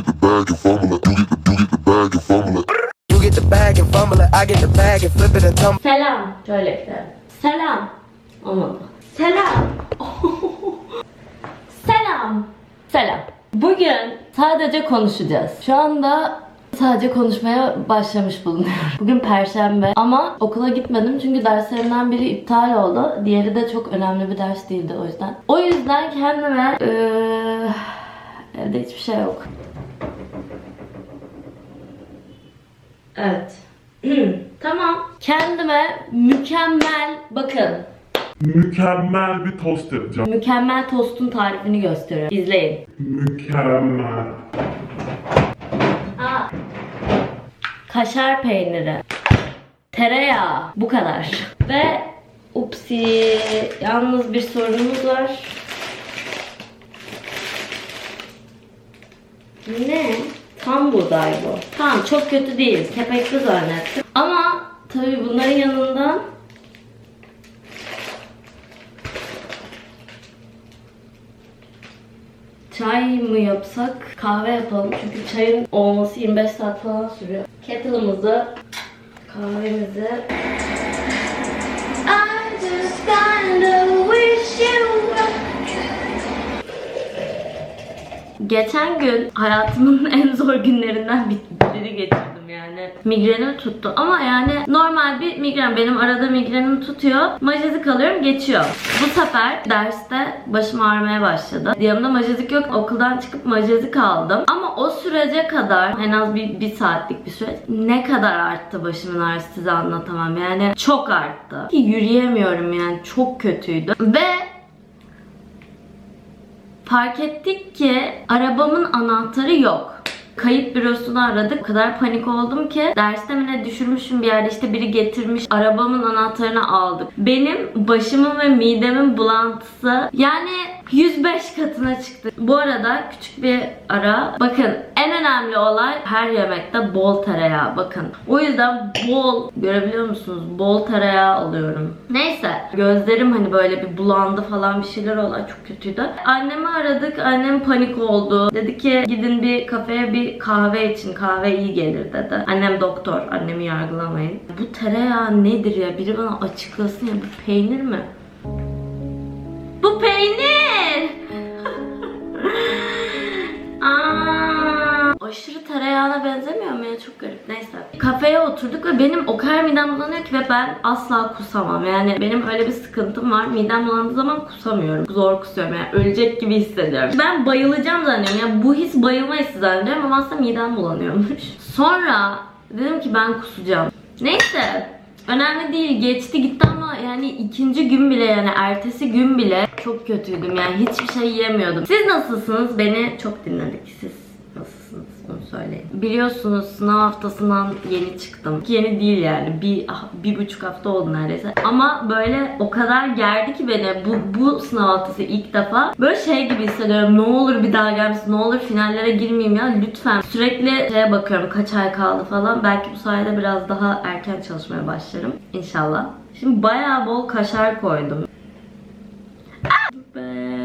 get the bag and fumble it. You get the, you get the bag and fumble it. You get the bag and fumble it. I get the bag and flip it and tumble. Selam. Şöyle gidelim. Selam. Olmadı. Selam. Selam. Selam. Bugün sadece konuşacağız. Şu anda sadece konuşmaya başlamış bulunuyorum. Bugün perşembe ama okula gitmedim çünkü derslerimden biri iptal oldu. Diğeri de çok önemli bir ders değildi o yüzden. O yüzden kendime eee, evde hiçbir şey yok. Evet. tamam. Kendime mükemmel bakın. Mükemmel bir tost yapacağım. Mükemmel tostun tarifini gösteriyorum. İzleyin. Mükemmel. Aa. Kaşar peyniri. Tereyağı. Bu kadar. Ve upsi. Yalnız bir sorunumuz var. Ne? Tam buğday bu. Tamam çok kötü değil. Kepekli zannettim. Ama tabii bunların yanından Çay mı yapsak, kahve yapalım çünkü çayın olması 25 saat falan sürüyor. Kettle'ımızı, kahvemizi I just kinda wish you were- Geçen gün hayatımın en zor günlerinden bir- birini geçirdim yani. Migrenim tuttu ama yani normal bir migren. Benim arada migrenim tutuyor. Majezik alıyorum geçiyor. Bu sefer derste başım ağrımaya başladı. Yanımda majezik yok. Okuldan çıkıp majezik aldım. Ama o sürece kadar en az bir, bir saatlik bir süreç ne kadar arttı başımın ağrısı size anlatamam. Yani çok arttı. Ki Yürüyemiyorum yani çok kötüydü. Ve Fark ettik ki arabamın anahtarı yok. Kayıp bürosunu aradık. O kadar panik oldum ki derste mi ne düşürmüşüm bir yerde işte biri getirmiş arabamın anahtarını aldık. Benim başımın ve midemin bulantısı yani 105 katına çıktı. Bu arada küçük bir ara. Bakın en önemli olay her yemekte bol tereyağı. Bakın. O yüzden bol görebiliyor musunuz? Bol tereyağı alıyorum. Neyse. Gözlerim hani böyle bir bulandı falan bir şeyler oldu. Ay, Çok kötüydü. Annemi aradık. Annem panik oldu. Dedi ki gidin bir kafeye bir kahve için. Kahve iyi gelir dedi. Annem doktor. Annemi yargılamayın. Bu tereyağı nedir ya? Biri bana açıklasın ya. Bu peynir mi? Tereyağına benzemiyor mu ya? Çok garip. Neyse. Kafeye oturduk ve benim o kadar midem bulanıyor ki ve ben asla kusamam. Yani benim öyle bir sıkıntım var. Midem bulandığı zaman kusamıyorum. Zor kusuyorum yani. Ölecek gibi hissediyorum. Ben bayılacağım zannediyorum. Yani bu his bayılma hissi zannediyorum ama aslında midem bulanıyormuş. Sonra dedim ki ben kusacağım. Neyse. Önemli değil geçti gitti ama yani ikinci gün bile yani ertesi gün bile çok kötüydüm yani hiçbir şey yiyemiyordum. Siz nasılsınız? Beni çok dinledik. Siz Onu söyleyin. Biliyorsunuz sınav haftasından yeni çıktım. Yeni değil yani. Bir, ah, bir buçuk hafta oldu neredeyse. Ama böyle o kadar gerdi ki beni bu, bu sınav haftası ilk defa. Böyle şey gibi hissediyorum. Ne olur bir daha gelmesin. Ne olur finallere girmeyeyim ya. Lütfen. Sürekli şeye bakıyorum. Kaç ay kaldı falan. Belki bu sayede biraz daha erken çalışmaya başlarım. İnşallah. Şimdi bayağı bol kaşar koydum. Ah be.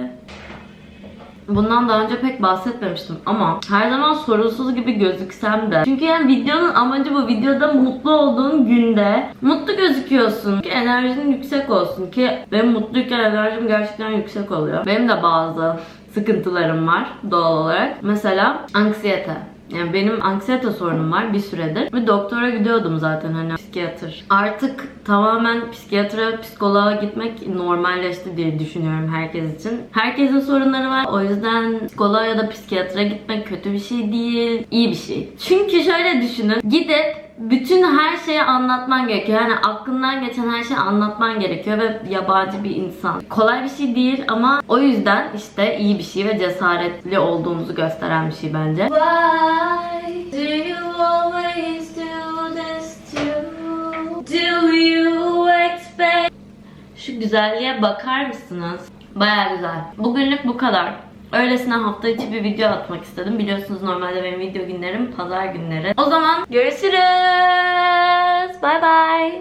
Bundan daha önce pek bahsetmemiştim ama her zaman sorunsuz gibi gözüksem de. Çünkü yani videonun amacı bu. Videoda mutlu olduğun günde mutlu gözüküyorsun. Ki enerjin yüksek olsun ki benim mutluyken enerjim gerçekten yüksek oluyor. Benim de bazı sıkıntılarım var doğal olarak. Mesela anksiyete. Yani benim anksiyete sorunum var bir süredir. Ve doktora gidiyordum zaten hani psikiyatr. Artık tamamen psikiyatra, psikoloğa gitmek normalleşti diye düşünüyorum herkes için. Herkesin sorunları var. O yüzden psikoloğa ya da psikiyatra gitmek kötü bir şey değil. iyi bir şey. Çünkü şöyle düşünün. Gidip bütün her şeyi anlatman gerekiyor. Yani aklından geçen her şeyi anlatman gerekiyor ve yabancı bir insan. Kolay bir şey değil ama o yüzden işte iyi bir şey ve cesaretli olduğumuzu gösteren bir şey bence. Why do you always do this to Do you expect Şu güzelliğe bakar mısınız? Baya güzel. Bugünlük bu kadar. Öylesine hafta içi bir video atmak istedim. Biliyorsunuz normalde benim video günlerim pazar günleri. O zaman görüşürüz. Bay bay.